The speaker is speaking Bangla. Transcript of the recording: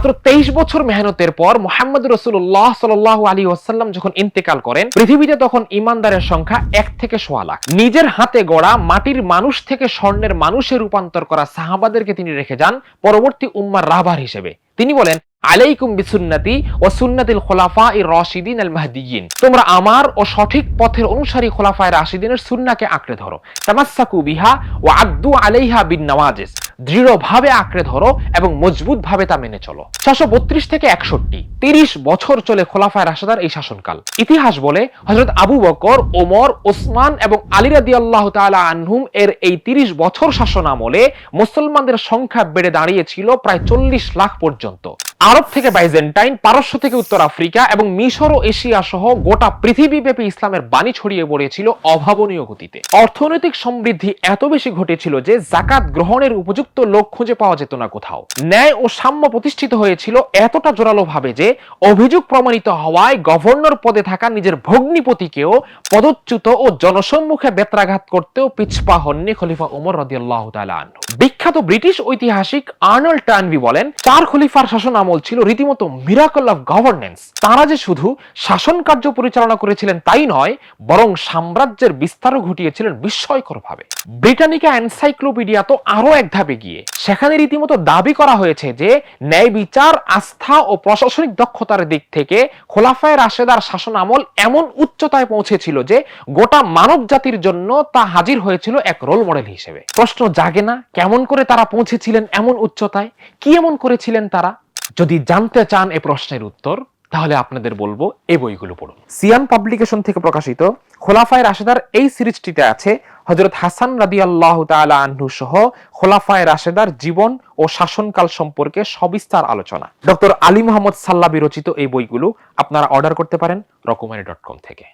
মাত্র তেইশ বছর মেহনতের পর মোহাম্মদ রসুল্লাহ সাল আলী ওসাল্লাম যখন ইন্তেকাল করেন, পৃথিবীতে তখন ইমানদারের সংখ্যা এক থেকে সোয়া লাখ। নিজের হাতে গড়া মাটির মানুষ থেকে স্বর্ণের মানুষে রূপান্তর করা সাহাবাদেরকে তিনি রেখে যান পরবর্তী উম্মার রাহবার হিসেবে। তিনি বলেন আলাইকুম বিসুন্নতি ও সুন্নাতিল খোলাফা ই রশিদিন আল মাহদিয়িন তোমরা আমার ও সঠিক পথের অনুসারী খোলাফায় রাশিদিনের সুন্নাকে আঁকড়ে ধরো। তামাসসাকু বিহা ও আদ্দু আলাইহা বিন নওয়াজিস। দৃঢ়ভাবে আঁকড়ে ধরো এবং মজবুত ভাবে তা মেনে চলো। ছশো বত্রিশ থেকে একষট্টি। তিরিশ বছর চলে খোলাফায় রাশাদার এই শাসনকাল। ইতিহাস বলে হজরত আবু বকর, ওমর, ওসমান এবং আলী রাদি আল্লাহ তালা আনহুম এর এই তিরিশ বছর শাসন আমলে মুসলমানদের সংখ্যা বেড়ে দাঁড়িয়েছিল প্রায় চল্লিশ লাখ পর্যন্ত। আরব থেকে বাইজেন্টাইন, পারস্য থেকে উত্তর আফ্রিকা এবং মিশর ও এশিয়া সহ গোটা পৃথিবীব্যাপী ইসলামের বাণী ছড়িয়ে পড়েছিল অভাবনীয় গতিতে। অর্থনৈতিক সমৃদ্ধি এত বেশি ঘটেছিল যে জাকাত গ্রহণের উপযুক্ত লোক খুঁজে পাওয়া যেত না কোথাও। ন্যায় ও সাম্য প্রতিষ্ঠিত হয়েছিল এতটা জোরালো ভাবে যে অভিযোগ প্রমাণিত হওয়ায় গভর্নর পদে থাকা নিজের ভগ্নিপতিকেও পদচ্যুত ও জনসম্মুখে বেত্রাঘাত করতেও পিছপা হননি খলিফা উমর রদিয়াল্লাহ বিখ্যাত ব্রিটিশ ঐতিহাসিক আর্নল্ড টার্নবি বলেন, চার খলিফার শাসন আমল ছিল রীতিমতো মিরাকল অফ গভর্নেন্স তারা যে শুধু শাসন কার্য পরিচালনা করেছিলেন তাই নয়, বরং সাম্রাজ্যের বিস্তারও ঘটিয়েছিলেন বিস্ময়কর ভাবে ব্রিটানিকা এনসাইক্লোপিডিয়া তো আরও এক ধাপে গিয়ে, সেখানে রীতিমতো দাবি করা হয়েছে যে, ন্যায় বিচার, আস্থা ও প্রশাসনিক দক্ষতার দিক থেকে খোলাফায় রাশেদার শাসন আমল এমন উচ্চতায় পৌঁছেছিল যে, গোটা মানব জাতির জন্য তা হাজির হয়েছিল এক রোল মডেল হিসেবে। প্রশ্ন জাগে না কেমন করে তারা পৌঁছেছিলেন এমন উচ্চতায়? কি এমন করেছিলেন তারা? যদি জানতে চান এ প্রশ্নের উত্তর, তাহলে আপনাদের বলব এই বইগুলো পড়ুন। সিয়াম পাবলিকেশন থেকে প্রকাশিত খোলাফায় রাশেদার এই সিরিজটিতে আছে হজরত হাসান রাদি আল্লাহ তালা আহ্ন সহ খোলাফায় রাশেদার জীবন ও শাসনকাল সম্পর্কে সবিস্তার আলোচনা। ডক্টর আলী মোহাম্মদ সাল্লাবি রচিত এই বইগুলো আপনারা অর্ডার করতে পারেন রকমারি ডট কম থেকে।